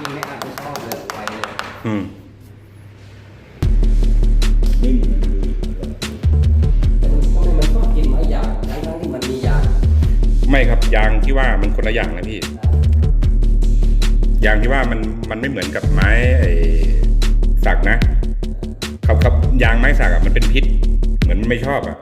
ยิ่งไม่อ่านไม่ชอบเลยไปเลย อืม นิ่มมันดีแต่มันทำไมมันชอบกินไม้ยางทั้งทั้งๆที่มันมียาไม่ครับยางที่ว่ามันคนละอย่างนะพี่ ยางที่ว่ามันมันไม่เหมือนกับไม้ไอ้สักนะครับครับยางไม้สักอะมันเป็นพิษ เหมือนมันไม่ชอบอะ